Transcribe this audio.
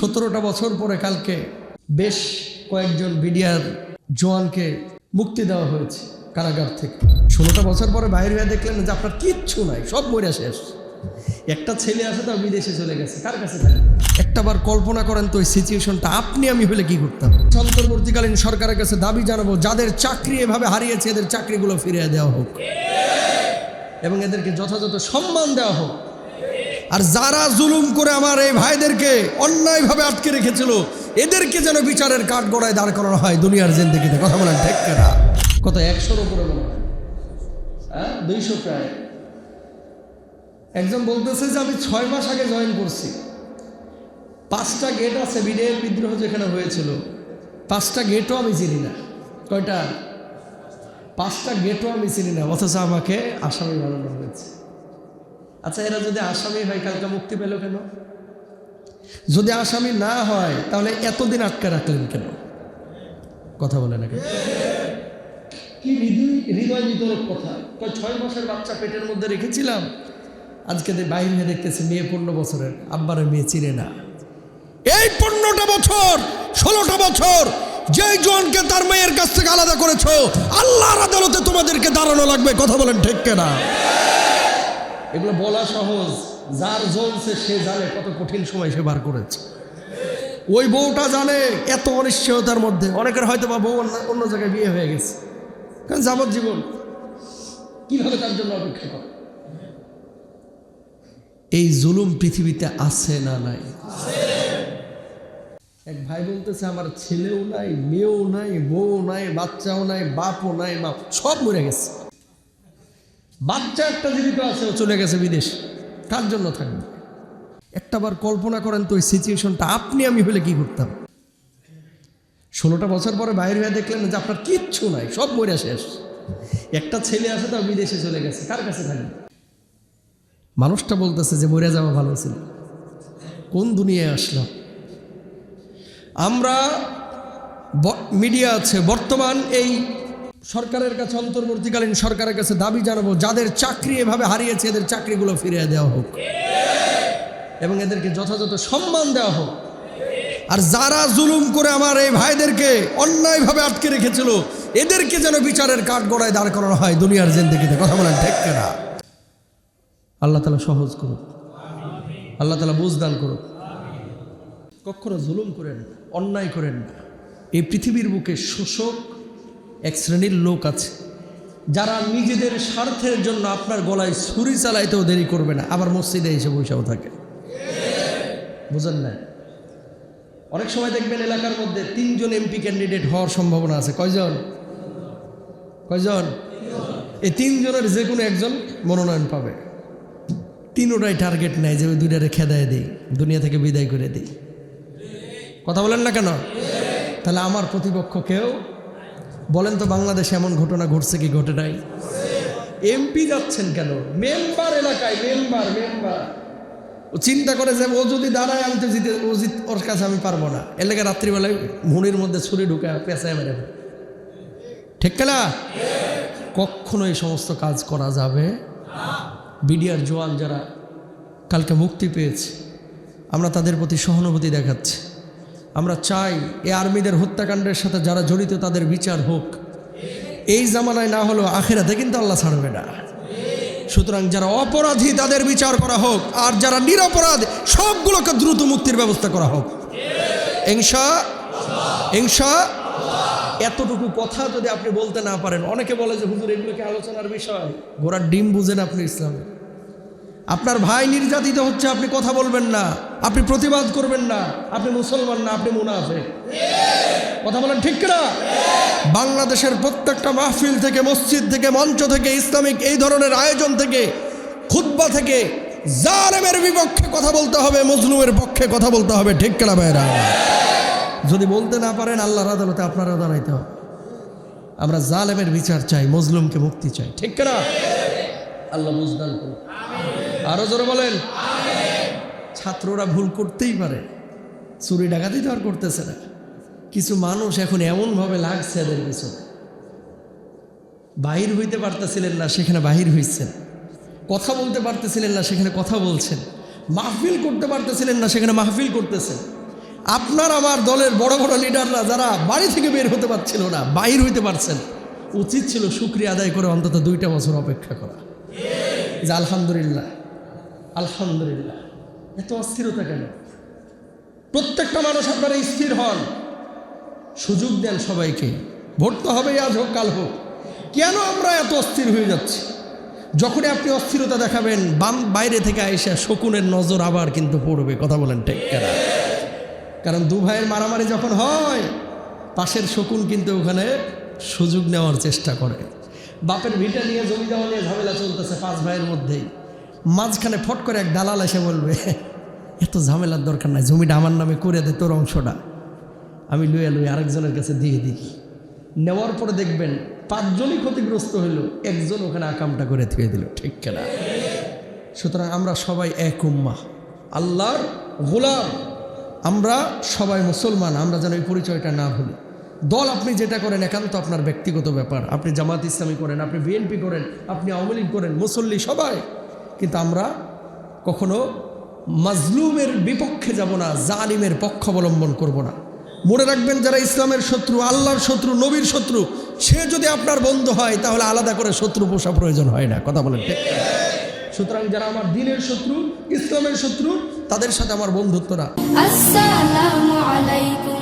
সতেরোটা বছর পরে কালকে বেশ কয়েকজন বিডিআর জওয়ানকে মুক্তি দেওয়া হয়েছে কারাগার থেকে। ষোলোটা বছর পরে বাইরে হয়ে দেখলেন যে আপনার কিচ্ছু নাই, সব মরে শেষ। একটা ছেলে আছে, তাও বিদেশে চলে গেছে। কার কাছে থাকে একটা বার কল্পনা করেন তো ওই সিচুয়েশনটা, আপনি আমি হলে কি করতাম? অন্তর্বর্তীকালীন সরকারের কাছে দাবি জানাব, যাদের চাকরি এভাবে হারিয়েছে, এদের চাকরিগুলো ফিরিয়ে দেওয়া হোক। এবং এদেরকে যথাযথ সম্মান দেওয়া হোক। আর যারা জুলুম করে আমার এই ভাইদেরকে অন্যায়ভাবে আটকে রেখেছিল, এদেরকে যেন বিচারের কাঠ গড়ায় দাঁড় করানো হয়, দুনিয়ার জেন্দিগিতে। কথা বলেন ঠিক না কত, একশোর উপরে হ্যাঁ। দুইশো প্রায়। একজন বলতেছে যে, আমি ছয় মাস আগে জয়েন করছি। পাঁচটা গেট আছে বিডের বিদ্রোহ যেখানে হয়েছিল। পাঁচটা গেটও আমি চিনি না। কয়টা? পাঁচটা গেটও আমি চিনি না, অথচ আমাকে আসামি বানানো হয়েছে। আচ্ছা এরা যদি আসামি হয় কালকে মুক্তি পেল কেন? যদি আসামি না হয় তাহলে এতদিন আটকে রাখলেন কেন? কথা বলে না কি হৃদয় বিতরক কথা? কয় ছয় মাসের বাচ্চা পেটের মধ্যে রেখেছিলাম? আজকে বাইরে হয়ে দেখতেছি মেয়ে পনেরো বছরের আব্বারের মেয়ে চিনে না। এই পনেরোটা বছর ষোলোটা বছর যেই জনকে তার মেয়ের কাছ থেকে আলাদা করেছ আল্লাহর আদালতে তোমাদেরকে দাঁড়ানো লাগবে কথা বলেন ঠিক কেনা? এগুলো বলা সহজ। যার জ্বলছে, সে জানে কত কঠিন সময় সে বার করেছে। ওই বউটা জানে এত অনিশ্চয়তার মধ্যে। অনেকের হয়তো বা বউ অন্য জায়গায় বিয়ে হয়ে গেছে। কারণ যাবজ্জীবন কীভাবে তার জন্য অপেক্ষা করে? এই জুলুম পৃথিবীতে আছে না নাই? এক ভাই বলতেছে, আমার ছেলেও নাই, মেয়েও নাই বউ নাই, বাচ্চাও নাই, বাপও নাই, মা সব মরে গেছে। বাচ্চা একটা জীবিত আছে ও চলে গেছে বিদেশ। তার জন্য থাকবে। একটাবার কল্পনা করেন তো ওই সিচুয়েশনটা আপনি আমি হলে কি করতাম? ষোলোটা বছর পরে বাইরে হয়ে দেখলেন যে আপনার কিচ্ছু নাই, সব মরে শেষ। একটা ছেলে আছে, তাও বিদেশে চলে গেছে, কার কাছে থাকবে? মানুষটা বলতেছে যে মরে যাওয়া ভালো ছিল। কোন দুনিয়ায় আসলাম? আমরা মিডিয়া আছে, বর্তমান এই সরকারের কাছে, অন্তর্বর্তীকালীন সরকারের কাছে দাবি জানাব, যাদের চাকরি এভাবে হারিয়েছে, এদের চাকরিগুলো ফিরিয়ে দেওয়া হোক। এবং এদেরকে যথাযথ সম্মান দেওয়া হোক। আর যারা জুলুম করে আমার এই ভাইদেরকে অন্যায়ভাবে আটকে রেখেছিল, এদেরকে যেন বিচারের কাঠ গড়ায় দাঁড় করানো হয় দুনিয়ার জেন্দিগিতে। কথা বলেন ঠিক না আল্লাহ তালা সহজ করুক। আল্লাহ তালা বুঝদান করুক। কখনো জুলুম করেন অন্যায় করেন এই পৃথিবীর বুকে শোষক এক শ্রেণির লোক আছে, যারা নিজেদের স্বার্থের জন্য আপনার গলায় ছুরি চালাইতেও দেরি করবে না। আবার মসজিদে এসে বসেও থাকে। বুঝেন না? অনেক সময় দেখবেন এলাকার মধ্যে তিনজন এমপি ক্যান্ডিডেট হওয়ার সম্ভাবনা আছে। কয়জন? কয়জন? এই তিনজনের যে কোনো একজন মনোনয়ন পাবে। তিনোটাই টার্গেট নেয় যে ওই দুইটারে খেদায় দিই, দুনিয়া থেকে বিদায় করে দিই। কথা বলেন না কেন? তাহলে আমার প্রতিপক্ষ কেউ বলেন তো বাংলাদেশে এমন ঘটনা ঘটছে কি ঘটে নাই? এমপি যাচ্ছেন কেন? মেম্বার এলাকায়, মেম্বার মেম্বার। ও চিন্তা করে যে ও যদি দাঁড়ায়, আমি তো জিতে ও জিত ওর কাছে আমি পারব না। এলাকায় রাত্রিবেলায় মুনির মধ্যে ছুরি ঢুকে পেঁচায় মেরে। ঠিক না কখনো এই সমস্ত কাজ করা যাবে? বিডিআর জওয়ান যারা কালকে মুক্তি পেয়েছে, আমরা তাদের প্রতি সহানুভূতি দেখাচ্ছি। আমরা চাই এই আর্মিদের হত্যাকাণ্ডের সাথে যারা জড়িত তাদের বিচার হোক। এই জামানায় না হলেও আখেরাতে কিন্তু আল্লাহ ছাড়বে না। সুতরাং যারা অপরাধী তাদের বিচার করা হোক, আর যারা নিরপরাধ, সবগুলোকে দ্রুত মুক্তির ব্যবস্থা করা হোক। ইংসা ইংসা এতটুকু কথা যদি আপনি বলতে না পারেন, অনেকে বলে যে, হুজুর, এগুলো কি আলোচনার বিষয়? ঘোড়ার ডিম বুঝেন আপনি ইসলামে। আপনার ভাই নির্যাতিত হচ্ছে, আপনি কথা বলবেন না, আপনি প্রতিবাদ করবেন না, আপনি মুসলমান না, আপনি মুনাফে কথা বলেন ঠিক না বাংলাদেশের প্রত্যেকটা মাহফিল থেকে, মসজিদ থেকে, মঞ্চ থেকে, ইসলামিক এই ধরনের আয়োজন থেকে, খুতবা থেকে জালেমের বিপক্ষে কথা বলতে হবে, মজলুমের পক্ষে কথা বলতে হবে, ঠিক কেনা ভাইরা যদি বলতে না পারেন, আল্লাহর আদালতে আপনারা দাঁড়াইতে হবে। আমরা জালেমের বিচার চাই, মজলুমকে মুক্তি চাই, ঠিক না আল্লাহ বুঝদান করুন আরও জোরে বলেন। ছাত্ররা ভুল করতেই পারে। চুরি ডাকাতি তো আর করতেছে না। কিছু মানুষ এখন এমনভাবে লাগছে এদের পিছনে। বাহির হইতে পারতেছিলেন না, সেখানে বাহির হইছেন। কথা বলতে পারতেছিলেন না, সেখানে কথা বলছেন। মাহফিল করতে পারতেছিলেন না, সেখানে মাহফিল করতেছেন। আপনার আমার দলের বড় বড় লিডাররা যারা বাড়ি থেকে বের হতে পারছিল না, বাহির হইতে পারছেন, উচিত ছিল শুক্রিয়া আদায় করে অন্তত দুইটা বছর অপেক্ষা করা। যে আলহামদুলিল্লাহ। আলহামদুলিল্লাহ। এত অস্থিরতা কেন? প্রত্যেকটা মানুষ আপনারা স্থির হন। সুযোগ দেন সবাইকে। ভোট তো হবেই, আজ হোক, কাল হোক। কেন আমরা এত অস্থির হয়ে যাচ্ছি? যখনই আপনি অস্থিরতা দেখাবেন, বাম, বাইরে থেকে আইসা শকুনের নজর আবার কিন্তু পড়বে, কথা বলেন ঠিক কেনা? কারণ দু ভাইয়ের মারামারি যখন হয়, পাশের শকুন কিন্তু ওখানে সুযোগ নেওয়ার চেষ্টা করে। বাপের ভিটা নিয়ে জমি জমা নিয়ে ঝামেলা চলতেছে পাঁচ ভাইয়ের মধ্যেই। মাঝখানে ফট করে এক দালাল এসে বলবে, এত ঝামেলার দরকার নাই, জমিটা আমার নামে করে দে, তোর অংশটা। আমি লুয়ে লুয়ে আরেকজনের কাছে দিয়ে দিই নেওয়ার পরে দেখবেন পাঁচজনই ক্ষতিগ্রস্ত হইল, একজন ওখানে আকামটা করে থুয়ে দিল, ঠিক কেনা? সুতরাং আমরা সবাই এক উম্মা আল্লাহর গোলাম। আমরা সবাই মুসলমান, আমরা যেন এই পরিচয়টা না ভুলি। দল আপনি যেটা করেন, একান্ত আপনার ব্যক্তিগত ব্যাপার। আপনি জামাত ইসলামী করেন, আপনি বিএনপি করেন, আপনি আওয়ামী লীগ করেন, মুসল্লি সবাই। কিন্তু আমরা কখনো মাজলুমের বিপক্ষে যাব না, জালিমের পক্ষ অবলম্বন করব না। মনে রাখবেন যারা ইসলামের শত্রু, আল্লাহর শত্রু, নবীর শত্রু, সে যদি আপনার বন্ধু হয়, তাহলে আলাদা করে শত্রু পোষা প্রয়োজন হয় না। কথা বলেন সুতরাং যারা আমার দিনের শত্রু, ইসলামের শত্রু, তাদের সাথে আমার বন্ধুত্ব না। আসসালামু আলাইকুম।